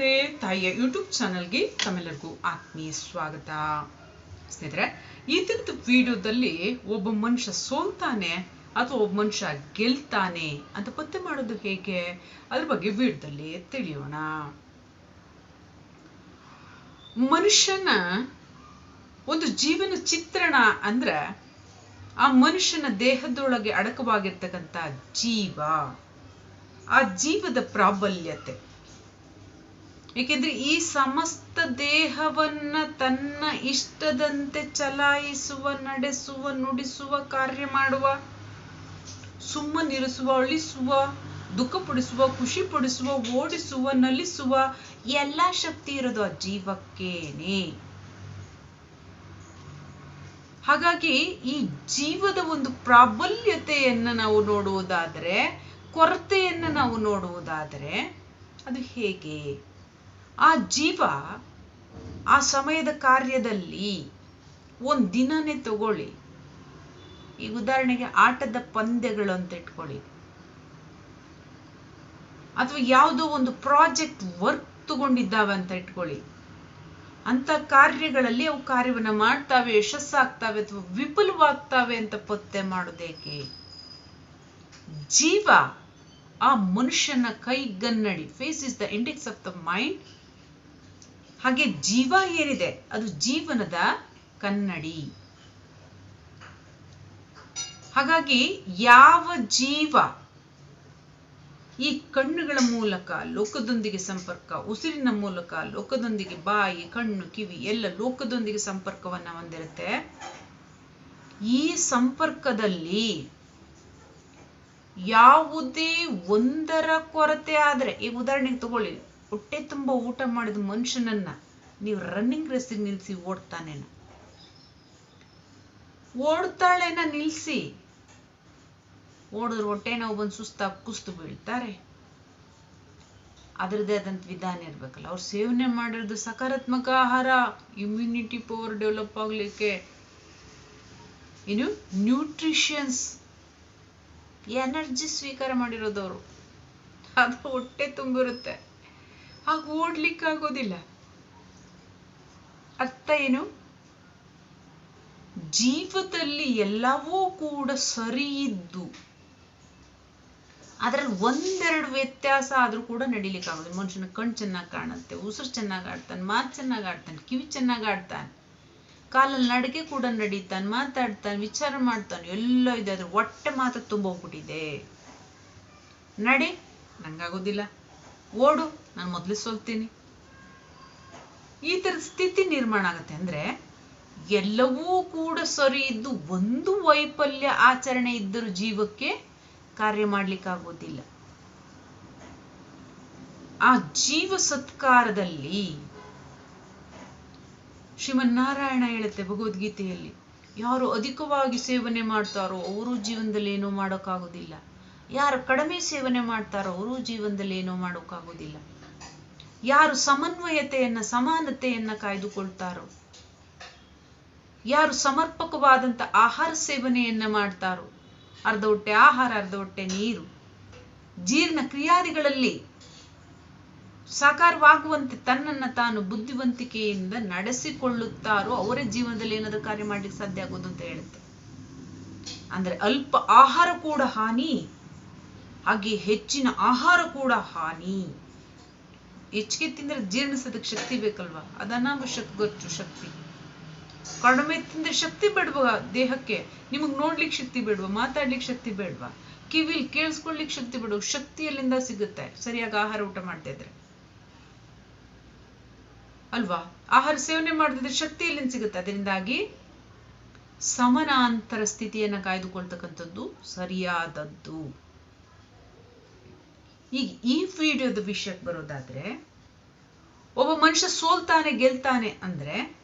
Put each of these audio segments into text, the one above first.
ಸ್ನೇಹಿತರೆ, ತಾಯಿಯ ಯೂಟ್ಯೂಬ್ ಚಾನಲ್ಗೆ ತಮ್ಮೆಲ್ಲರಿಗೂ ಆತ್ಮೀಯ ಸ್ವಾಗತ. ಸ್ನೇಹಿತರೆ, ಈ ದಿನದ ವಿಡಿಯೋದಲ್ಲಿ ಒಬ್ಬ ಮನುಷ್ಯ ಸೋಲ್ತಾನೆ ಅಥವಾ ಒಬ್ಬ ಮನುಷ್ಯ ಗೆಲ್ತಾನೆ ಅಂತ ಪತ್ತೆ ಮಾಡೋದು ಹೇಗೆ? ಅದ್ರ ಬಗ್ಗೆ ವಿಡಿಯೋದಲ್ಲಿ ತಿಳಿಯೋಣ. ಮನುಷ್ಯನ ಒಂದು ಜೀವನ ಚಿತ್ರಣ ಅಂದ್ರೆ ಆ ಮನುಷ್ಯನ ದೇಹದೊಳಗೆ ಅಡಕವಾಗಿರ್ತಕ್ಕಂಥ ಜೀವ. ಆ ಜೀವದ ಪ್ರಾಬಲ್ಯತೆ. ಏಕೆಂದ್ರೆ ಈ ಸಮಸ್ತ ದೇಹವನ್ನ ತನ್ನ ಇಷ್ಟದಂತೆ ಚಲಾಯಿಸುವ, ನಡೆಸುವ, ನುಡಿಸುವ, ಕಾರ್ಯ ಮಾಡುವ ಸುಮ್ಮನಿರಿಸುವ ಅಳಿಸುವ ದುಃಖಪಡಿಸುವ ಖುಷಿ ಪಡಿಸುವ, ಓಡಿಸುವ, ನಲಿಸುವ ಎಲ್ಲಾ ಶಕ್ತಿ ಇರೋದು ಆ ಜೀವಕ್ಕೇನೆ. ಹಾಗಾಗಿ ಈ ಜೀವದ ಒಂದು ಪ್ರಾಬಲ್ಯತೆಯನ್ನ ನಾವು ನೋಡುವುದಾದರೆ, ಕೊರತೆಯನ್ನ ನಾವು ನೋಡುವುದಾದರೆ ಅದು ಹೇಗೆ? ಆ ಜೀವ ಆ ಸಮಯದ ಕಾರ್ಯದಲ್ಲಿ ಒಂದು ದಿನನೇ ತಗೊಳ್ಳಿ. ಈಗ ಉದಾಹರಣೆಗೆ ಆಟದ ಪಂದ್ಯಗಳು ಅಂತ ಇಟ್ಕೊಳ್ಳಿ. ಅಥವಾ ಯಾವುದೋ ಒಂದು ಪ್ರಾಜೆಕ್ಟ್ ವರ್ಕ್ ತಗೊಂಡಿದ್ದಾವೆ ಅಂತ ಇಟ್ಕೊಳ್ಳಿ. ಅಂತ ಕಾರ್ಯಗಳಲ್ಲಿ ಅವು ಕಾರ್ಯವನ್ನ ಮಾಡ್ತಾವೆ, ಯಶಸ್ಸಾಗ್ತಾವೆ ಅಥವಾ ವಿಫುಲವಾಗ್ತಾವೆ ಅಂತ ಪತ್ತೆ ಮಾಡೋದೇಕೆ? ಜೀವ ಆ ಮನುಷ್ಯನ ಕೈಗನ್ನಡಿ. Face is the index of the mind ಹಾಗೆ ಜೀವ ಏನಿದೆ? ಅದು ಜೀವನದ ಕನ್ನಡಿ. ಹಾಗಾಗಿ ಯಾವ ಜೀವ ಈ ಕಣ್ಣುಗಳ ಮೂಲಕ, ಲೋಕದೊಂದಿಗೆ ಸಂಪರ್ಕ, ಉಸಿರಿನ ಮೂಲಕ, ಲೋಕದೊಂದಿಗೆ ಬಾಯಿ, ಕಣ್ಣು, ಕಿವಿ, ಎಲ್ಲ ಲೋಕದೊಂದಿಗೆ ಸಂಪರ್ಕವನ್ನ ಹೊಂದಿರುತ್ತೆ. ಈ ಸಂಪರ್ಕದಲ್ಲಿ ಯಾವುದೇ ಒಂದರ ಕೊರತೆ ಆದ್ರೆ ಈ ಉದಾಹರಣೆಗೆ ತಗೊಳ್ಳಿ ಹೊಟ್ಟೆ ತುಂಬ ಊಟ ಮಾಡಿದ ಮನುಷ್ಯನನ್ನ ನೀವು ರನ್ನಿಂಗ್ ರೇಸಿಗೆ ನಿಲ್ಸಿ ಓಡ್ತಾನೇನ ಓಡ್ತಾಳೇನ ನಿಲ್ಸಿ. ಓಡಿದ್ರೆ ಹೊಟ್ಟೆ ಬಂದು ಸುಸ್ತಾಗಿ ಕುಸ್ತು ಬೀಳ್ತಾರೆ. ಅದರದೇ ಆದಂತ ವಿಧಾನ ಇರ್ಬೇಕಲ್ಲ, ಅವ್ರು ಸೇವನೆ ಮಾಡಿರೋದು ಸಕಾರಾತ್ಮಕ ಆಹಾರ ಇಮ್ಯುನಿಟಿ ಪವರ್ ಡೆವಲಪ್ ಆಗ್ಲಿಕ್ಕೆ. ಇನ್ನು ನ್ಯೂಟ್ರಿಷನ್ಸ್ ಎನರ್ಜಿ ಸ್ವೀಕಾರ ಮಾಡಿರೋದವರು. ಅದು ಹೊಟ್ಟೆ ತುಂಬಿರುತ್ತೆ. ಹಾಗೆ ಓಡ್ಲಿಕ್ಕೆ ಆಗೋದಿಲ್ಲ. ಅರ್ಥ ಏನು? ಜೀವದಲ್ಲಿ ಎಲ್ಲವೂ ಕೂಡ ಸರಿ ಇದ್ದು, ಅದರಲ್ಲಿ ಒಂದೆರಡು ವ್ಯತ್ಯಾಸ ಆದ್ರೂ ಕೂಡ ನಡೀಲಿಕ್ಕೆ ಆಗೋದಿಲ್ಲ. ಮನುಷ್ಯನ ಕಣ್ ಚೆನ್ನಾಗಿ ಕಾಣುತ್ತೆ, ಉಸಿರು ಚೆನ್ನಾಗಿ ಆಡ್ತಾನೆ, ಮಾತು ಚೆನ್ನಾಗಿ ಆಡ್ತಾನೆ, ಕಿವಿ ಚೆನ್ನಾಗಿ ಆಡ್ತಾನೆ, ಕಾಲಲ್ಲಿ ನಡಿಗೆ ಕೂಡ ನಡೀತಾನೆ, ಮಾತಾಡ್ತಾನೆ, ವಿಚಾರ ಮಾಡ್ತಾನೆ, ಎಲ್ಲ ಇದೆ ಅದ್ರ ಹೊಟ್ಟೆ ಮಾತ್ರ ತುಂಬೋಗ್ಬಿಟ್ಟಿದೆ ನಡಿ, ನಂಗಾಗೋದಿಲ್ಲ. ಓಡು, ನಾನು ಮೊದಲೇ ಸೋಲ್ತೀನಿ. ಈ ತರದ ಸ್ಥಿತಿ ನಿರ್ಮಾಣ ಆಗತ್ತೆ ಅಂದ್ರೆ ಎಲ್ಲವೂ ಕೂಡ ಸರಿ ಇದ್ದು ಒಂದು ವೈಫಲ್ಯ ಆಚರಣೆ ಇದ್ದರೂ ಜೀವಕ್ಕೆ ಕಾರ್ಯ ಮಾಡ್ಲಿಕ್ಕಾಗೋದಿಲ್ಲ. ಆ ಜೀವ ಸತ್ಕಾರದಲ್ಲಿ ಶ್ರೀಮನ್ನಾರಾಯಣ ಹೇಳುತ್ತೆ ಭಗವದ್ಗೀತೆಯಲ್ಲಿ, ಯಾರು ಅಧಿಕವಾಗಿ ಸೇವನೆ ಮಾಡ್ತಾರೋ ಅವರು ಜೀವನದಲ್ಲಿ ಏನೂ ಮಾಡೋಕ್ಕಾಗೋದಿಲ್ಲ. ಯಾರು ಕಡಿಮೆ ಸೇವನೆ ಮಾಡ್ತಾರೋ ಅವರು ಜೀವನದಲ್ಲಿ ಏನೋ ಮಾಡೋಕ್ಕಾಗೋದಿಲ್ಲ. ಯಾರು ಸಮನ್ವಯತೆಯನ್ನ, ಸಮಾನತೆಯನ್ನ ಕಾಯ್ದುಕೊಳ್ತಾರೋ, ಯಾರು ಸಮರ್ಪಕವಾದಂತ ಆಹಾರ ಸೇವನೆಯನ್ನ ಮಾಡ್ತಾರೋ, ಅರ್ಧ ಹೊಟ್ಟೆ ಆಹಾರ, ಅರ್ಧ ಹೊಟ್ಟೆ ನೀರು, ಜೀರ್ಣ ಕ್ರಿಯಾದಿಗಳಲ್ಲಿ ಸಾಕಾರವಾಗುವಂತೆ ತನ್ನನ್ನ ತಾನು ಬುದ್ಧಿವಂತಿಕೆಯಿಂದ ನಡೆಸಿಕೊಳ್ಳುತ್ತಾರೋ ಅವರೇ ಜೀವನದಲ್ಲಿ ಏನಾದರೂ ಕಾರ್ಯ ಮಾಡ್ಲಿಕ್ಕೆ ಸಾಧ್ಯ ಆಗೋದು ಅಂತ ಹೇಳುತ್ತೆ. ಅಂದ್ರೆ ಅಲ್ಪ ಆಹಾರ ಕೂಡ ಹಾನಿ ಹಾಗೆ ಹೆಚ್ಚಿನ ಆಹಾರ ಕೂಡ ಹಾನಿ. ಹೆಚ್ಚಿಗೆ ತಿಂದ್ರೆ ಜೀರ್ಣಿಸೋದಕ್ಕೆ ಶಕ್ತಿ ಬೇಕಲ್ವಾ? ಅದು ಅನಾವಶ್ಯಕ ಗೊತ್ತು, ಶಕ್ತಿ. ಕಡಿಮೆ ತಿಂದ್ರೆ ಶಕ್ತಿ ಬೇಡ್ವಾ ದೇಹಕ್ಕೆ? ನಿಮಗೆ ನೋಡ್ಲಿಕ್ಕೆ ಶಕ್ತಿ ಬೇಡ್ವಾ? ಮಾತಾಡ್ಲಿಕ್ಕೆ ಶಕ್ತಿ ಬೇಡ್ವಾ? ಕಿವಿಲ್ ಕೇಳಿಸ್ಕೊಳ್ಲಿಕ್ಕೆ ಶಕ್ತಿ ಬೇಡ ಶಕ್ತಿ ಎಲ್ಲಿಂದ ಸಿಗುತ್ತೆ. ಸರಿಯಾಗಿ ಆಹಾರ ಊಟ ಮಾಡ್ತಾ ಇದ್ರೆ. ಅಲ್ವಾ? ಆಹಾರ ಸೇವನೆ ಮಾಡದಿದ್ರೆ ಶಕ್ತಿ ಎಲ್ಲಿಂದ ಸಿಗುತ್ತೆ. ಅದರಿಂದಾಗಿ ಸಮನಾಂತರ ಸ್ಥಿತಿಯನ್ನು ಕಾಯ್ದುಕೊಳ್ತಕ್ಕಂಥದ್ದು ಸರಿಯಾದದ್ದು. ಈಗ ಈ ವಿಡಿಯೋದ ವಿಷಯಕ್ಕೆ ಬರೋದಾದ್ರೆ, ಒಬ್ಬ ಮನುಷ್ಯ ಸೋಲ್ತಾನೆ, ಗೆಲ್ತಾನೆ ಅಂದ್ರೆ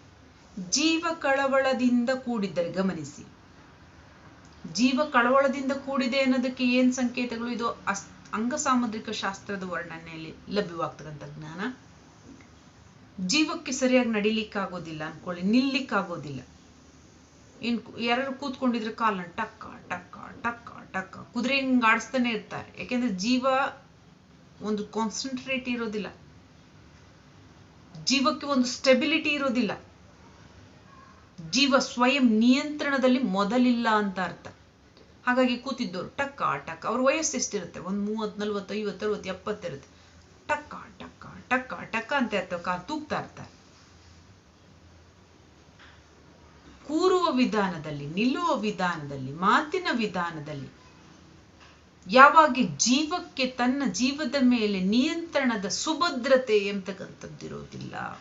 ಜೀವ ಕಳವಳದಿಂದ ಕೂಡಿದ್ದರೆ ಗಮನಿಸಿ. ಜೀವ ಕಳವಳದಿಂದ ಕೂಡಿದೆ ಅನ್ನೋದಕ್ಕೆ ಏನ್ ಸಂಕೇತಗಳು? ಇದು ಅಸ್ ಅಂಗ ಸಾಮುದ್ರಿಕ ಶಾಸ್ತ್ರದ ವರ್ಣನೆಯಲ್ಲಿ ಲಭ್ಯವಾಗ್ತಕ್ಕಂಥ ಜ್ಞಾನ. ಜೀವಕ್ಕೆ ಸರಿಯಾಗಿ ನಡಿಲಿಕ್ಕಾಗೋದಿಲ್ಲ ಅನ್ಕೊಳ್ಳಿ, ನಿಲ್ಲಿಕ್ಕಾಗೋದಿಲ್ಲ. ಇನ್ ಯಾರು ಕೂತ್ಕೊಂಡಿದ್ರೆ ಕಾಲನ್ನ ಟಕ್ಕ ಟಕ್ಕ ಟಕ್ಕ ಟಕ್ಕ, ಕುದುರೆ ಹಿಂಗ್ ಆಡಿಸ್ತಾನೆ ಇರ್ತಾರೆ. ಯಾಕೆಂದ್ರೆ ಜೀವ ಒಂದು ಕಾನ್ಸಂಟ್ರೇಟ್ ಇರೋದಿಲ್ಲ. ಜೀವಕ್ಕೆ ಒಂದು ಸ್ಟೆಬಿಲಿಟಿ ಇರೋದಿಲ್ಲ. ಜೀವ ಸ್ವಯಂ ನಿಯಂತ್ರಣದಲ್ಲಿ ಮೊದಲಿಲ್ಲ ಅಂತ ಅರ್ಥ. ಹಾಗಾಗಿ ಕೂತಿದ್ದವರು ಟಕ್ಕ ಟಕ್ ಅವ್ರ ವಯಸ್ಸು ಎಷ್ಟಿರುತ್ತೆ? ಒಂದು ಮೂವತ್ತು, ನಲ್ವತ್ತು, ಐವತ್ತು, ಅರವತ್ತು ಎಪ್ಪತ್ತಿರುತ್ತೆ ಟಕ್ಕ ಟಕ್ಕ ಟಕ್ಕ ಟಕ್ಕ ಅಂತ ಇರ್ತವೆ ಕಾಲು ತೂಗ್ತಾ ಇರ್ತಾರೆ. ಕೂರುವ ವಿಧಾನದಲ್ಲಿ, ನಿಲ್ಲುವ ವಿಧಾನದಲ್ಲಿ, ಮಾತಿನ ವಿಧಾನದಲ್ಲಿ ಯಾವಾಗ ಜೀವಕ್ಕೆ ತನ್ನ ಜೀವದ ಮೇಲೆ ನಿಯಂತ್ರಣದ ಸುಭದ್ರತೆ ಎಂಬತಕ್ಕಂಥದ್ದಿರೋದಿಲ್ಲ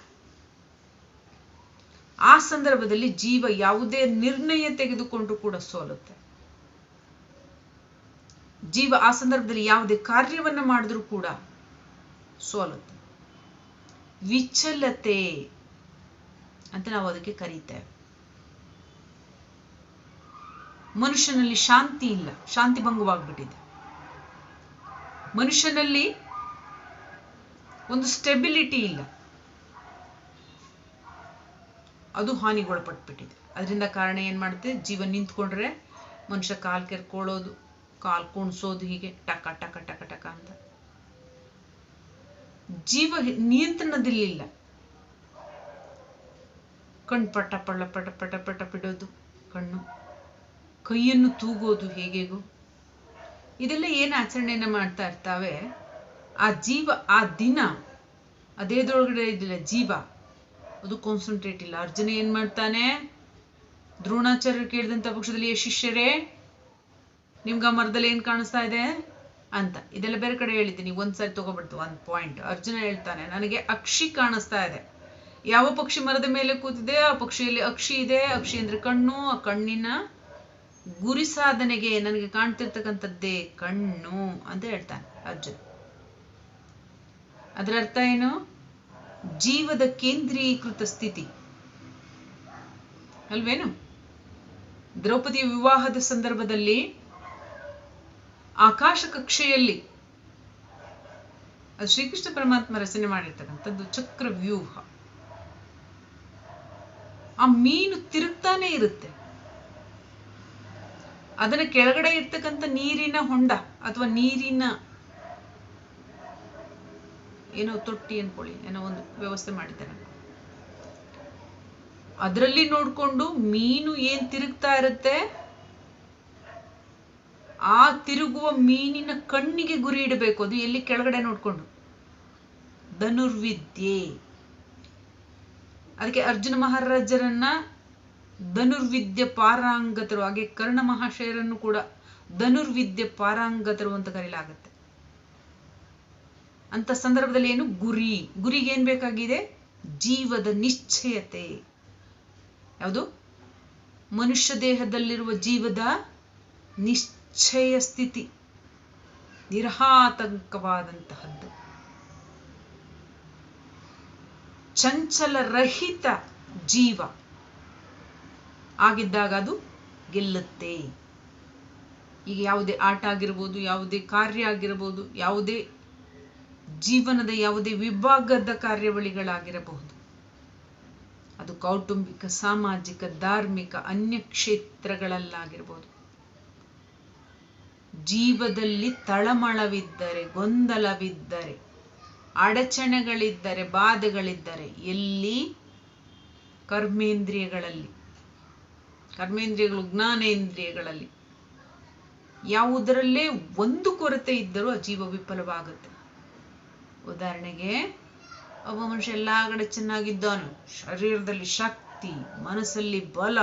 ಆ ಸಂದರ್ಭದಲ್ಲಿ ಜೀವ ಯಾವುದೇ ನಿರ್ಣಯ ತೆಗೆದುಕೊಂಡ್ರು ಕೂಡ ಸೋಲುತ್ತೆ. ಜೀವ ಆ ಸಂದರ್ಭದಲ್ಲಿ ಯಾವುದೇ ಕಾರ್ಯವನ್ನ ಮಾಡಿದ್ರೂ ಕೂಡ ಸೋಲುತ್ತೆ. ವಿಚಲತೆ ಅಂತ ನಾವು ಅದಕ್ಕೆ ಕರೀತೇವೆ. ಮನುಷ್ಯನಲ್ಲಿ ಶಾಂತಿ ಇಲ್ಲ, ಶಾಂತಿ ಭಂಗವಾಗ್ಬಿಟ್ಟಿದೆ. ಮನುಷ್ಯನಲ್ಲಿ ಒಂದು ಸ್ಟೆಬಿಲಿಟಿ ಇಲ್ಲ. ಅದು ಹಾನಿಗೊಳಪಟ್ಬಿಟ್ಟಿದೆ. ಅದರಿಂದ ಕಾರಣ ಏನ್ ಮಾಡುತ್ತೆ? ಜೀವ ನಿಂತ್ಕೊಂಡ್ರೆ ಮನುಷ್ಯ ಕಾಲ್ ಕೆರ್ಕೊಳ್ಳೋದು, ಕಾಲ್ ಕುಣಿಸೋದು ಹೀಗೆ ಟಕ ಟಕ ಟಕ ಟಕ ಅಂತ. ಜೀವ ನಿಯಂತ್ರಣದಲ್ಲಿಲ್ಲ. ಕಣ್ಣು ಪಟ ಪಳ್ಳ ಪಟ ಪಟ ಪಟ ಬಿಡೋದು ಕಣ್ಣು, ಕೈಯನ್ನು ತೂಗೋದು ಹೇಗೆಗೋ. ಇದೆಲ್ಲ ಏನು ಆಚರಣೆಯನ್ನ ಮಾಡ್ತಾ ಇರ್ತಾವೆ? ಆ ಜೀವ, ಆ ದಿನ ಅದೇದ್ರೊಳಗಡೆ ಇದಿಲ್ಲ ಜೀವ. ಅದು ಕಾನ್ಸಂಟ್ರೇಟ್ ಇಲ್ಲ. ಅರ್ಜುನ ಏನ್ ಮಾಡ್ತಾನೆ? ದ್ರೋಣಾಚಾರ್ಯರು ಕೇಳಿದಂತ ಪಕ್ಷದಲ್ಲಿ, "ಏ ಶಿಷ್ಯರೇ, ನಿಮ್ಗೆ ಆ ಮರದಲ್ಲಿ ಏನು ಕಾಣಿಸ್ತಾ ಇದೆ? ಅಂತ. ಇದೆಲ್ಲ ಬೇರೆ ಕಡೆ ಹೇಳಿದ್ದೀನಿ ಒಂದ್ಸರಿ ತಗೋಬಿಡ್ತು, ಒಂದು ಪಾಯಿಂಟ್ ಅರ್ಜುನ ಹೇಳ್ತಾನೆ, ನನಗೆ ಅಕ್ಷಿ ಕಾಣಿಸ್ತಾ ಇದೆ. ಯಾವ ಪಕ್ಷಿ ಮರದ ಮೇಲೆ ಕೂತಿದೆ? ಆ ಪಕ್ಷಿಯಲ್ಲಿ ಅಕ್ಷಿ ಇದೆ. ಅಕ್ಷಿ ಅಂದ್ರೆ ಕಣ್ಣು, ಆ ಕಣ್ಣಿನ ಗುರಿ ಸಾಧನೆಗೆ ನನಗೆ ಕಾಣ್ತಿರ್ತಕ್ಕಂಥದ್ದೇ ಕಣ್ಣು ಅಂತ ಹೇಳ್ತಾನೆ ಅರ್ಜುನ್. ಅದರ ಅರ್ಥ ಏನು? ಜೀವದ ಕೇಂದ್ರೀಕೃತ ಸ್ಥಿತಿ. ಅಲ್ವೇನು? ದ್ರೌಪದಿ ವಿವಾಹದ ಸಂದರ್ಭದಲ್ಲಿ ಆಕಾಶ ಕಕ್ಷೆಯಲ್ಲಿ ಅದು ಶ್ರೀಕೃಷ್ಣ ಪರಮಾತ್ಮ ರಚನೆ ಮಾಡಿರ್ತಕ್ಕಂಥದ್ದು ಚಕ್ರ ವ್ಯೂಹ ಆ ಮೀನು ತಿರುಗ್ತಾನೆ ಇರುತ್ತೆ. ಅದನ್ನ ಕೆಳಗಡೆ ಇರ್ತಕ್ಕಂಥ ನೀರಿನ ಹೊಂಡ ಅಥವಾ ನೀರಿನ ಏನೋ ತೊಟ್ಟಿ ಅನ್ಕೊಳ್ಳಿ, ಏನೋ ಒಂದು ವ್ಯವಸ್ಥೆ ಮಾಡಿದ್ದಾರೆ. ಅದರಲ್ಲಿ ನೋಡ್ಕೊಂಡು ಮೀನು ಏನ್ ತಿರುಗ್ತಾ ಇರುತ್ತೆ? ಆ ತಿರುಗುವ ಮೀನಿನ ಕಣ್ಣಿಗೆ ಗುರಿ ಇಡಬೇಕು. ಅದು ಎಲ್ಲಿ? ಕೆಳಗಡೆ ನೋಡ್ಕೊಂಡು. ಧನುರ್ವಿದ್ಯೆ. ಅದಕ್ಕೆ ಅರ್ಜುನ ಮಹಾರಾಜರನ್ನ ಧನುರ್ವಿದ್ಯೆ ಪಾರಾಂಗತರು ಹಾಗೆ ಕರ್ಣ ಮಹಾಶಯರನ್ನು ಕೂಡ ಧನುರ್ವಿದ್ಯ ಪಾರಾಂಗತರು ಅಂತ ಕರೆಯಲಾಗುತ್ತೆ ಅಂತ ಸಂದರ್ಭದಲ್ಲಿ ಏನು? ಗುರಿ. ಗುರಿಗೆ ಏನ್ ಬೇಕಾಗಿದೆ? ಜೀವದ ನಿಶ್ಚಯತೆ. ಯಾವುದು? ಮನುಷ್ಯ ದೇಹದಲ್ಲಿರುವ ಜೀವದ ನಿಶ್ಚಯ ಸ್ಥಿತಿ. ನಿರಹಾತಂಕವಾದಂತಹದ್ದು. ಚಂಚಲ ರಹಿತ ಜೀವ. ಆಗಿದ್ದಾಗ ಅದು ಗೆಲ್ಲುತ್ತೆ. ಈಗ ಯಾವುದೇ ಆಟ ಆಗಿರ್ಬೋದು, ಯಾವುದೇ ಕಾರ್ಯ ಆಗಿರ್ಬೋದು, ಯಾವುದೇ ಜೀವನದ ಯಾವುದೇ ವಿಭಾಗದ ಕಾರ್ಯವಳಿಗಳಾಗಿರಬಹುದು. ಅದು ಕೌಟುಂಬಿಕ, ಸಾಮಾಜಿಕ, ಧಾರ್ಮಿಕ, ಅನ್ಯ ಕ್ಷೇತ್ರಗಳಲ್ಲಾಗಿರ್ಬೋದು. ಜೀವದಲ್ಲಿ ತಳಮಳವಿದ್ದರೆ, ಗೊಂದಲವಿದ್ದರೆ, ಅಡಚಣೆಗಳಿದ್ದರೆ, ಬಾಧೆಗಳಿದ್ದರೆ, ಎಲ್ಲಿ ಕರ್ಮೇಂದ್ರಿಯಗಳಲ್ಲಿ ಕರ್ಮೇಂದ್ರಿಯಗಳು, ಜ್ಞಾನೇಂದ್ರಿಯಗಳಲ್ಲಿ. ಯಾವುದರಲ್ಲೇ ಒಂದು ಕೊರತೆ ಇದ್ದರೂ ಆ ಜೀವ ವಿಫಲವಾಗುತ್ತೆ. ಉದಾಹರಣೆಗೆ, ಒಬ್ಬ ಮನುಷ್ಯ ಎಲ್ಲ ಕಡೆ ಚೆನ್ನಾಗಿದ್ದಾನು. ಶರೀರದಲ್ಲಿ ಶಕ್ತಿ, ಮನಸ್ಸಲ್ಲಿ ಬಲ,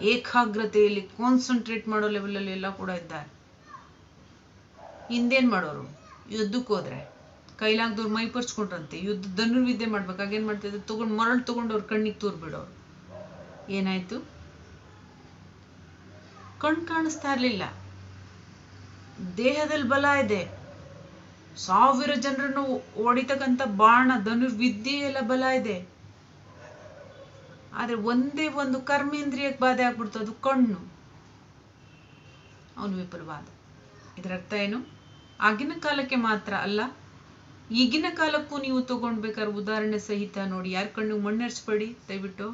ಏಕಾಗ್ರತೆಯಲ್ಲಿ ಕಾನ್ಸಂಟ್ರೇಟ್ ಮಾಡೋ ಲೆವೆಲಲ್ಲಿ ಎಲ್ಲ ಕೂಡ ಇದ್ದಾರೆ. ಹಿಂದೇನ್ ಮಾಡೋರು? ಯುದ್ಧಕ್ಕೆ ಹೋದ್ರೆ. ಕೈಲಾಗ್ದವ್ರು ಮೈ ಪರ್ಚ್ಕೊಂಡ್ರಂತೆ. ಯುದ್ಧ ಧನುರ್ವಿದ್ಯೆ ಮಾಡ್ಬೇಕಾಗ ಏನ್ ಮಾಡ್ತಿದ್ರು? ತಗೊಂಡ್ ಮರಳು ತಗೊಂಡು ಅವ್ರ ಕಣ್ಣಿಗೆ ತೂರ್ ಬಿಡೋರು ಏನಾಯ್ತು? ಕಣ್ ಕಾಣಿಸ್ತಾ ಇರ್ಲಿಲ್ಲ. ದೇಹದಲ್ಲಿ ಬಲ ಇದೆ. ಸಾವಿರ ಜನರನ್ನು ಹೊಡಿತಕ್ಕಂಥ ಬಾಣ ಧನುರ್ವಿದ್ಯೆ ಎಲ್ಲ ಬಲ ಇದೆ. ಆದ್ರೆ ಒಂದೇ ಒಂದು ಕರ್ಮೇಂದ್ರಿಯಕ್ಕೆ ಬಾಧೆ ಆಗ್ಬಿಡ್ತು, ಅದು ಕಣ್ಣು. ಅವನು ವಿಪುಲವಾದ ಇದರ ಅರ್ಥ ಏನು? ಆಗಿನ ಕಾಲಕ್ಕೆ ಮಾತ್ರ ಅಲ್ಲ, ಈಗಿನ ಕಾಲಕ್ಕೂ ನೀವು ತಗೊಂಡ್ಬೇಕಾದ್ರೆ ಉದಾಹರಣೆ ಸಹಿತ ನೋಡಿ. ಯಾರ ಕಣ್ಣು ಮಣ್ಣೆರ್ಸ್ಬೇಡಿ ದಯವಿಟ್ಟು.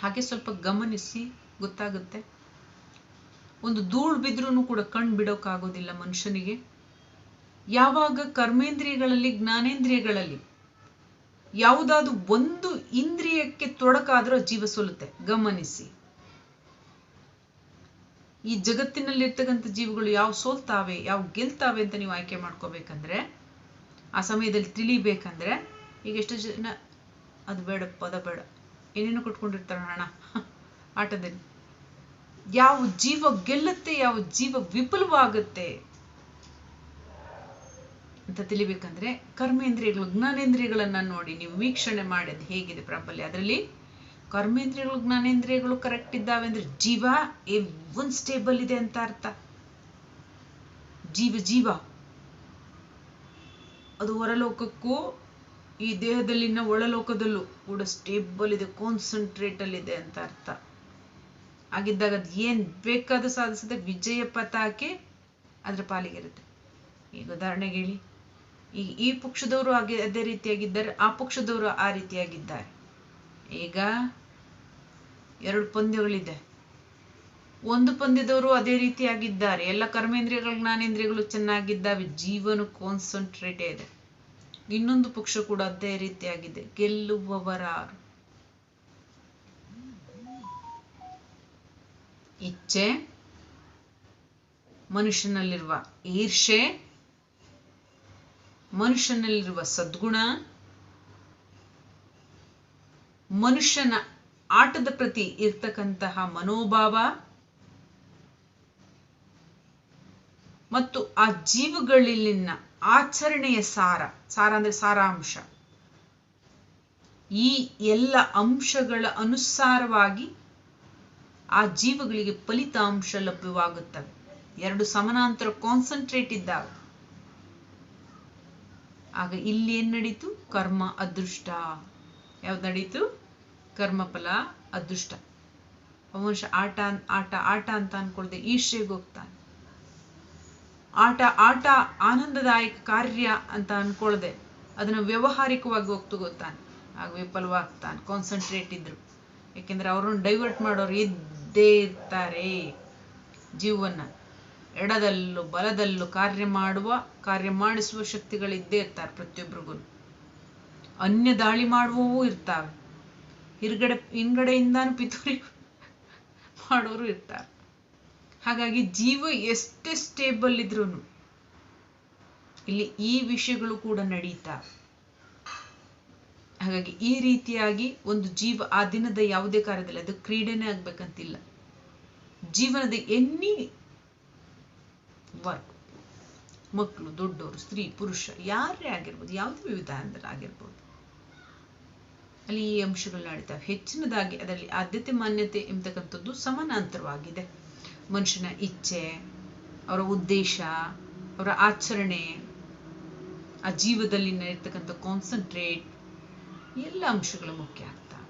ಹಾಗೆ ಸ್ವಲ್ಪ ಗಮನಿಸಿ, ಗೊತ್ತಾಗುತ್ತೆ. ಒಂದು ಧೂಳು ಬಿದ್ರೂ ಕೂಡ ಕಣ್ ಬಿಡೋಕ್ಕಾಗೋದಿಲ್ಲ ಮನುಷ್ಯನಿಗೆ. ಯಾವಾಗ ಕರ್ಮೇಂದ್ರಿಯಗಳಲ್ಲಿ, ಜ್ಞಾನೇಂದ್ರಿಯಗಳಲ್ಲಿ ಯಾವುದಾದ್ರು ಒಂದು ಇಂದ್ರಿಯಕ್ಕೆ ತೊಡಕಾದ್ರೂ ಜೀವ ಸೋಲುತ್ತೆ. ಗಮನಿಸಿ. ಈ ಜಗತ್ತಿನಲ್ಲಿರ್ತಕ್ಕಂಥ ಜೀವಗಳು ಯಾವ ಸೋಲ್ತಾವೆ, ಯಾವ ಗೆಲ್ತಾವೆ ಅಂತ ನೀವು ಆಯ್ಕೆ ಮಾಡ್ಕೋಬೇಕಂದ್ರೆ, ಆ ಸಮಯದಲ್ಲಿ ತಿಳಿಬೇಕಂದ್ರೆ, ಈಗ ಎಷ್ಟು ಜನ, ಅದು ಬೇಡ ಪದ ಬೇಡ, ಏನೇನು ಕೊಟ್ಕೊಂಡಿರ್ತಾರೆ ಹಣ ಆಟದಲ್ಲಿ. ಯಾವ ಜೀವ ಗೆಲ್ಲುತ್ತೆ, ಯಾವ ಜೀವ ವಿಫಲವಾಗುತ್ತೆ ಅಂತ ತಿಳಿಬೇಕಂದ್ರೆ ಕರ್ಮೇಂದ್ರಿಯಗಳು, ಜ್ಞಾನೇಂದ್ರಿಯಗಳನ್ನ ನೋಡಿ ನೀವು ವೀಕ್ಷಣೆ ಮಾಡೋದು ಹೇಗಿದೆ ಪ್ರಾಬಲ್ಯ. ಅದರಲ್ಲಿ ಕರ್ಮೇಂದ್ರಿಯಗಳು, ಜ್ಞಾನೇಂದ್ರಿಯಗಳು ಕರೆಕ್ಟ್ ಇದ್ದಾವೆ ಅಂದ್ರೆ ಜೀವ ಎವನ್ ಸ್ಟೇಬಲ್ ಇದೆ ಅಂತ ಅರ್ಥ. ಜೀವ ಜೀವ. ಅದು ಹೊರಲೋಕಕ್ಕೂ ಈ ದೇಹದಲ್ಲಿನ ಒಳಲೋಕದಲ್ಲೂ ಕೂಡ ಸ್ಟೇಬಲ್ ಇದೆ ಕಾನ್ಸಂಟ್ರೇಟ್ ಅಲ್ಲಿ ಇದೆ ಅಂತ ಅರ್ಥ. ಆಗಿದ್ದಾಗ ಅದು ಏನ್ ಬೇಕಾದ್ರೂ ಸಾಧಿಸದೆ ವಿಜಯ ಪತಾಕೆ ಅದ್ರ ಪಾಲಿಗಿರುತ್ತೆ. ಈಗ ಉದಾಹರಣೆಗೆ ಹೇಳಿ ಈಗ ಈ ಪಕ್ಷದವರು ಹಾಗೆ, ಅದೇ ರೀತಿಯಾಗಿದ್ದಾರೆ, ಆ ಪಕ್ಷದವರು ಆ ರೀತಿಯಾಗಿದ್ದಾರೆ. ಈಗ ಎರಡು ಪಂದ್ಯಗಳಿದೆ. ಒಂದು ಪಂದ್ಯದವರು ಅದೇ ರೀತಿಯಾಗಿದ್ದಾರೆ. ಎಲ್ಲ ಕರ್ಮೇಂದ್ರಿಯಗಳು, ಜ್ಞಾನೇಂದ್ರಿಯಗಳು ಚೆನ್ನಾಗಿದ್ದಾವೆ. ಜೀವನ ಕಾನ್ಸಂಟ್ರೇಟೇ ಇದೆ. ಇನ್ನೊಂದು ಪಕ್ಷ ಕೂಡ ಅದೇ ರೀತಿಯಾಗಿದೆ. ಗೆಲ್ಲುವವರಾರು. ಇಚ್ಛೆ, ಮನುಷ್ಯನಲ್ಲಿರುವ ಈರ್ಷೆ ಮನುಷ್ಯನಲ್ಲಿರುವ ಸದ್ಗುಣ, ಮನುಷ್ಯನ ಆಟದ ಪ್ರತಿ ಇರ್ತಕ್ಕಂತಹ ಮನೋಭಾವ, ಮತ್ತು ಆ ಜೀವಗಳಲ್ಲಿನ ಆಚರಣೆಯ ಸಾರ ಸಾರ ಅಂದ್ರೆ ಸಾರಾಂಶ, ಈ ಎಲ್ಲ ಅಂಶಗಳ ಅನುಸಾರವಾಗಿ ಆ ಜೀವಗಳಿಗೆ ಫಲಿತಾಂಶ ಲಭ್ಯವಾಗುತ್ತವೆ. ಎರಡು ಸಮಾನಾಂತರ ಕಾನ್ಸಂಟ್ರೇಟ್ ಇದ್ದಾಗ. ಆಗ ಇಲ್ಲಿ ಏನ್ ನಡೀತು? ಕರ್ಮ ಅದೃಷ್ಟ. ಯಾವ್ದು ನಡೀತು? ಕರ್ಮಫಲ ಅದೃಷ್ಟ. ಮನುಷ್ಯ ಆಟ ಆಟ ಆಟ ಅಂತ ಅನ್ಕೊಳ್ದೆ ಈರ್ಷೆಗೆ ಹೋಗ್ತಾನೆ. ಆಟ ಆಟ ಆನಂದದಾಯಕ ಕಾರ್ಯ ಅಂತ ಅನ್ಕೊಳ್ದೆ. ಅದನ್ನ ವ್ಯವಹಾರಿಕವಾಗಿ ಹೋಗ್ತು ಗೊತ್ತಾನೆ. ಆಗ ವಿಫಲವಾಗ್ತಾನೆ ಕಾನ್ಸಂಟ್ರೇಟ್ ಇದ್ರು. ಯಾಕೆಂದ್ರೆ ಅವ್ರನ್ನ ಡೈವರ್ಟ್ ಮಾಡೋರು ಇದ್ದೇ ಇರ್ತಾರೆ ಜೀವನ. ಎಡದಲ್ಲೂ ಬಲದಲ್ಲೂ ಕಾರ್ಯ ಮಾಡುವ, ಕಾರ್ಯ ಮಾಡಿಸುವ ಶಕ್ತಿಗಳಿದ್ದೇ ಇರ್ತಾರೆ ಪ್ರತಿಯೊಬ್ಬರಿಗೂ ಅನ್ಯ ದಾಳಿ ಮಾಡುವವೂ ಇರ್ತಾವೆ ಹಿರ್ಗಡೆ ಹಿಂಗಡೆಯಿಂದಾನು ಪಿತೂರಿ ಮಾಡೋರು ಇರ್ತಾರೆ. ಹಾಗಾಗಿ ಜೀವ ಎಷ್ಟೇ ಸ್ಟೇಬಲ್ ಇದ್ರೂ ಇಲ್ಲಿ ಈ ವಿಷಯಗಳು ಕೂಡ ನಡೀತಾವೆ ಹಾಗಾಗಿ ಈ ರೀತಿಯಾಗಿ ಒಂದು ಜೀವ ಆ ದಿನದ ಯಾವುದೇ ಕಾರ್ಯದಲ್ಲಿ ಅದು ಕ್ರೀಡೆನೇ ಆಗ್ಬೇಕಂತಿಲ್ಲ. ಜೀವನದ ಎನ್ನಿ ವರ್ಕ್, ಮಕ್ಕಳು, ದೊಡ್ಡವರು, ಸ್ತ್ರೀ, ಪುರುಷ, ಯಾರೇ ಆಗಿರ್ಬೋದು, ಯಾವುದೇ ವಿವಿಧ ಆಗಿರ್ಬೋದು, ಅಲ್ಲಿ ಈ ಅಂಶಗಳು ನಡೀತಾವೆ. ಹೆಚ್ಚಿನದಾಗಿ ಅದರಲ್ಲಿ ಆದ್ಯತೆ, ಮಾನ್ಯತೆ ಎಂಬತಕ್ಕಂಥದ್ದು ಸಮಾನಾಂತರವಾಗಿದೆ. ಮನುಷ್ಯನ ಇಚ್ಛೆ, ಅವರ ಉದ್ದೇಶ, ಅವರ ಆಚರಣೆ, ಆ ಜೀವದಲ್ಲಿ ಇರ್ತಕ್ಕಂಥ ಕಾನ್ಸಂಟ್ರೇಟ್ ಎಲ್ಲ ಅಂಶಗಳು ಮುಖ್ಯ ಆಗ್ತಾ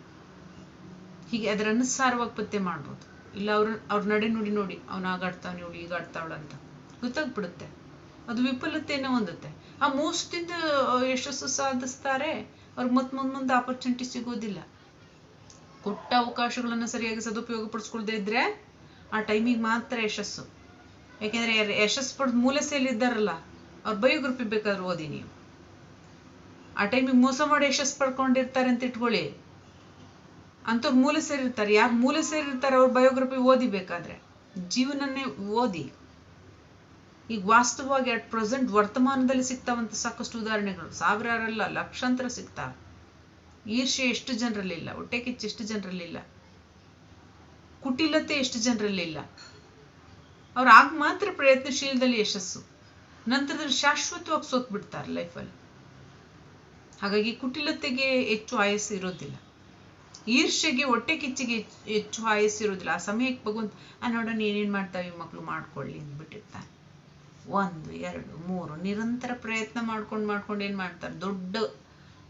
ಹೀಗೆ ಅದರ ಅನುಸಾರವಾಗಿ ಪತ್ತೆ ಮಾಡ್ಬೋದು. ಇಲ್ಲ ಅವ್ರ ಅವ್ರ ನಡೆ ನುಡಿ ನೋಡಿ, ಅವನ ಆಗಾಡ್ತಾವ್ ಇವಳು ಈಗ ಆಡ್ತಾವಳ ಅಂತ. ಗೊತ್ತಾಗ್ಬಿಡುತ್ತೆ. ಅದು ವಿಫಲತೆಯನ್ನು ಹೊಂದುತ್ತೆ. ಆ ಮೋಸದಿಂದ ಯಶಸ್ಸು ಸಾಧಿಸ್ತಾರೆ. ಅವ್ರಿಗೆ ಮತ್ ಮುಂದ್ ಮುಂದೆ ಆಪರ್ಚುನಿಟಿ ಸಿಗೋದಿಲ್ಲ. ಕೊಟ್ಟ ಅವಕಾಶಗಳನ್ನ ಸರಿಯಾಗಿ ಸದುಪಯೋಗ ಪಡಿಸ್ಕೊಳ್ದೇ ಇದ್ರೆ, ಆ ಟೈಮಿಗೆ ಮಾತ್ರ ಯಶಸ್ಸು. ಯಾಕೆಂದ್ರೆ ಯಶಸ್ಸು ಪಡೆದ ಮೂಲ ಸೇಲಿದ್ದಾರಲ್ಲ ಅವ್ರ ಬಯೋಗ್ರಫಿ ಬೇಕಾದ್ರೂ ಓದಿ ನೀವು. ಆ ಟೈಮಿಗೆ ಮೋಸ ಮಾಡಿ ಯಶಸ್ಸು ಪಡ್ಕೊಂಡಿರ್ತಾರೆ ಅಂತ ಇಟ್ಕೊಳ್ಳಿ. ಅಂಥವ್ರು ಮೂಲೆ ಸೇರಿರ್ತಾರೆ. ಯಾರು ಮೂಲ ಸೇರಿರ್ತಾರೆ ಅವ್ರ ಬಯೋಗ್ರಫಿ ಓದಿ ಬೇಕಾದ್ರೆ ಜೀವನನ್ನೇ ಓದಿ. ಈಗ ವಾಸ್ತವವಾಗಿ ಅಟ್ ಪ್ರೆಸೆಂಟ್ ವರ್ತಮಾನದಲ್ಲಿ ಸಿಗ್ತಾವಂತ ಸಾಕಷ್ಟು ಉದಾಹರಣೆಗಳು. ಸಾವಿರಾರಲ್ಲ, ಲಕ್ಷಾಂತರ ಸಿಗ್ತಾವೆ ಈರ್ಷೆ ಎಷ್ಟು ಜನರಲ್ಲಿಲ್ಲ. ಹೊಟ್ಟೆ ಕಿಚ್ಚು ಎಷ್ಟು ಜನರಲ್ಲಿಲ್ಲ. ಕುಟಿಲತೆ ಎಷ್ಟು ಜನರಲ್ಲಿಲ್ಲ. ಅವ್ರು ಆಗ ಮಾತ್ರ ಪ್ರಯತ್ನಶೀಲದಲ್ಲಿ ಯಶಸ್ಸು. ನಂತರದಲ್ಲಿ ಶಾಶ್ವತವಾಗಿ ಸೋತ್ ಬಿಡ್ತಾರೆ ಲೈಫಲ್ಲಿ ಹಾಗಾಗಿ ಕುಟಿಲತೆಗೆ ಹೆಚ್ಚು ಆಯಸ್ಸು ಇರೋದಿಲ್ಲ. ಈರ್ಷೆಗೆ ಹೊಟ್ಟೆ ಕಿಚ್ಚಿಗೆ ಹೆಚ್ಚು ಆಯಸ್ಸು ಇರೋದಿಲ್ಲ. ಆ ಸಮಯಕ್ಕೆ ಭಗವಂತ, ಆ ನೋಡೋಣ ಏನೇನು ಮಾಡ್ತಾವೆ ಮಕ್ಕಳು ಮಾಡ್ಕೊಳ್ಳಿ ಅಂದ್ಬಿಟ್ಟಿರ್ತಾನೆ. ಒಂದು, ಎರಡು, ಮೂರು, ನಿರಂತರ ಪ್ರಯತ್ನ ಮಾಡ್ಕೊಂಡು ಮಾಡ್ಕೊಂಡು ಏನು ಮಾಡ್ತಾರೆ? ದೊಡ್ಡ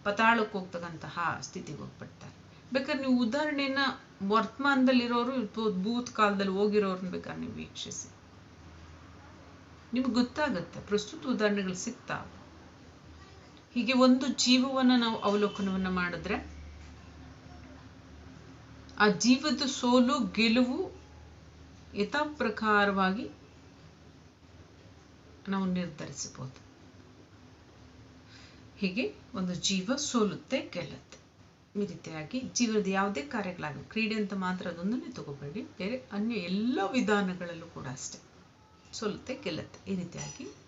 ಪತಾಳಕ್ಕೆ ಹೋಗ್ತಕ್ಕಂತಹ ಸ್ಥಿತಿಗೆ ಹೋಗ್ಬಿಡ್ತಾರೆ. ಬೇಕಾದ್ರೆ ನೀವು ಉದಾಹರಣೆನ ವರ್ತಮಾನದಲ್ಲಿರೋರು ಭೂತ್ ಕಾಲದಲ್ಲಿ ಹೋಗಿರೋರ್ನ ಬೇಕಾದ್ರೆ ನೀವು ವೀಕ್ಷಿಸಿ. ನಿಮ್ಗೆ ಗೊತ್ತಾಗುತ್ತೆ, ಪ್ರಸ್ತುತ ಉದಾಹರಣೆಗಳು ಸಿಗ್ತಾವೆ. ಹೀಗೆ ಒಂದು ಜೀವವನ್ನ ನಾವು ಅವಲೋಕನವನ್ನ ಮಾಡಿದ್ರೆ ಆ ಜೀವದ ಸೋಲು, ಗೆಲುವು ಯಥಾ ಪ್ರಕಾರವಾಗಿ ನಾವು ನಿರ್ಧರಿಸಬಹುದು. ಹೀಗೆ ಒಂದು ಜೀವ ಸೋಲುತ್ತೆ, ಗೆಲ್ಲುತ್ತೆ. ಈ ರೀತಿಯಾಗಿ ಜೀವನದ ಯಾವುದೇ ಕಾರ್ಯಗಳಾಗಲಿ, ಕ್ರೀಡೆ ಅಂತ ಮಾತ್ರ ಅದೊಂದನ್ನೇ ತಗೋಬೇಡಿ. ಬೇರೆ ಅನ್ಯ ಎಲ್ಲ ವಿಧಾನಗಳಲ್ಲೂ ಕೂಡ ಅಷ್ಟೇ. ಸೋಲುತ್ತೆ, ಗೆಲ್ಲುತ್ತೆ. ಈ ರೀತಿಯಾಗಿ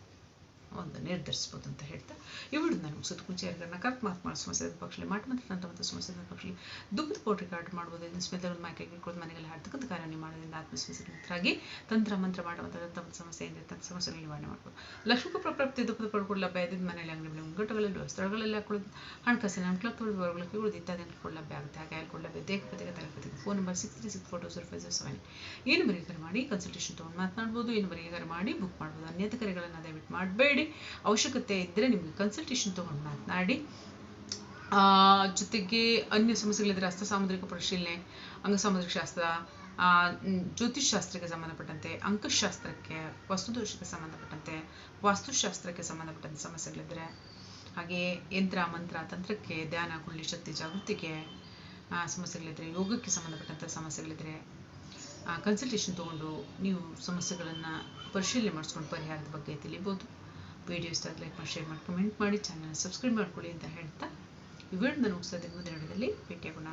ಒಂದು ನಿರ್ಧರಿಸ್ಬೋದು ಅಂತ ಹೇಳ್ತಾ ಈ ವಿಡಿಯೋ ನಾನು ಮುಗಿಸೋದು ಮುಂಚೆ ಕಟ್ ನಕಾರಾತ್ಮಕ ಮಾತು ಮಾಡೋ ಸಮಸ್ಯೆ ಪಕ್ಷದಲ್ಲಿ ಮಾಟ ಮಾತ್ರ ಮತ್ತು ಸಮಸ್ಯೆ ಪಕ್ಷದಲ್ಲಿ ದುಃಖದ ಮಾಡ್ಬೋದು ಇದನ್ನ ಸ್ಮೆಲ್ ಒಂದು ಮೈಕೈ ಹಿಡ್ಕೊಂಡು ಮನೆಗೆಲ್ಲ ಕಾರ್ಯ ನೀವು ಮಾಡೋದ್ರಿಂದ ಆತ್ಮವಿಶ್ವಾಸರಾಗಿ ತಂತ್ರ ಮಂತ್ರ ಮಾಡುವಂಥ ತಮ್ಮ ಸಮಸ್ಯೆ ಏನಿದೆ ತಮ್ಮ ಸಮಸ್ಯೆ ನಿವಾರಣೆ ಮಾಡ್ಬೋದು. ಲಕ್ಷ್ಮೀ ಪ್ರಾಪ್ತಿ ದುಃಖದ ಪಡ್ಕೊಳ್ಳ ಲಭ್ಯ ಇದ್ದಿದ್ದು ಮನೆಯಲ್ಲಿ ಅಂಗಡಿ ಮುಂಗಟ್ಟುಗಳಲ್ಲಿ ಸ್ಥಳಗಳಲ್ಲಿ ಹಾಕೊಳ್ಳೋದು ಹಣಕಾಸಿನ ಅಂಕಲ ತೊಳೆದು ಉಳಿದು ಇತ್ಯಾದಿ ಅನುಕೂಲ ಲಭ್ಯ ಆಗುತ್ತೆ ಹಾಗೆ ಅಲ್ಕೊಳ್ಳ ಲಭ್ಯ ಪತ್ರಿಕೆ ತಲೆಪತಿಗೆ phone number six three six four two zero five zero seven ಏನು ಬರೀ ಮಾಡಿ? ಕನ್ಸಲ್ಟೇಷನ್ ತೊಗೊಂಡು ಮಾತನಾಡ್ಬೋದು. ಏನು ಬರೀ ಮಾಡಿ? ಬುಕ್ ಮಾಡ್ಬೋದು. ಅನ್ಯತ ಕರೆಗಳನ್ನು ದಯವಿಟ್ಟು ಮಾಡಬೇಡಿ. ಅವಶ್ಯಕತೆ ಇದ್ದರೆ ನಿಮಗೆ ಕನ್ಸಲ್ಟೇಷನ್ ತೊಗೊಂಡು ಮಾತನಾಡಿ. ಜೊತೆಗೆ ಅನ್ಯ ಸಮಸ್ಯೆಗಳಿದ್ರೆ ಹಸ್ತ ಸಾಮುದ್ರಿಕ ಪರಿಶೀಲನೆ, ಅಂಗಸಾಮುದ್ರಿಕ ಶಾಸ್ತ್ರ ಶಾಸ್ತ್ರಕ್ಕೆ ಸಂಬಂಧಪಟ್ಟಂತೆ, ಅಂಕಶಾಸ್ತ್ರಕ್ಕೆ, ವಸ್ತುದೋಷಕ್ಕೆ ಸಂಬಂಧಪಟ್ಟಂತೆ, ವಾಸ್ತುಶಾಸ್ತ್ರಕ್ಕೆ ಸಂಬಂಧಪಟ್ಟಂತೆ ಸಮಸ್ಯೆಗಳಿದ್ರೆ ಹಾಗೆಯೇ ಯಂತ್ರ, ಮಂತ್ರ, ತಂತ್ರಕ್ಕೆ ಧ್ಯಾನ ಗುಳ್ಳಿ ಶಕ್ತಿ, ಜಾಗೃತಿಗೆ ಸಮಸ್ಯೆಗಳಿದ್ರೆ, ಯೋಗಕ್ಕೆ ಸಂಬಂಧಪಟ್ಟಂಥ ಸಮಸ್ಯೆಗಳಿದ್ರೆ ಕನ್ಸಲ್ಟೇಷನ್ ತೊಗೊಂಡು ನೀವು ಸಮಸ್ಯೆಗಳನ್ನು ಪರಿಶೀಲನೆ ಮಾಡಿಸ್ಕೊಂಡು ಪರಿಹಾರದ ಬಗ್ಗೆ ತಿಳಿಬೋದು. ವಿಡಿಯೋ ಇಷ್ಟ ಲೈಕ್ ಮಾಡಿ ಶೇರ್ ಮಾಡಿ ಕಮೆಂಟ್ ಮಾಡಿ ಚಾನಲ್ ಸಬ್ಸ್ಕ್ರೈಬ್ ಮಾಡ್ಕೊಳ್ಳಿ ಅಂತ ಹೇಳ್ತಾ, ಈ ವಿಡಿಯೋನ ಮುಂದಿನ ವಿಡಿಯೋದಲ್ಲಿ ಭೇಟಿಯಾಗೋಣ.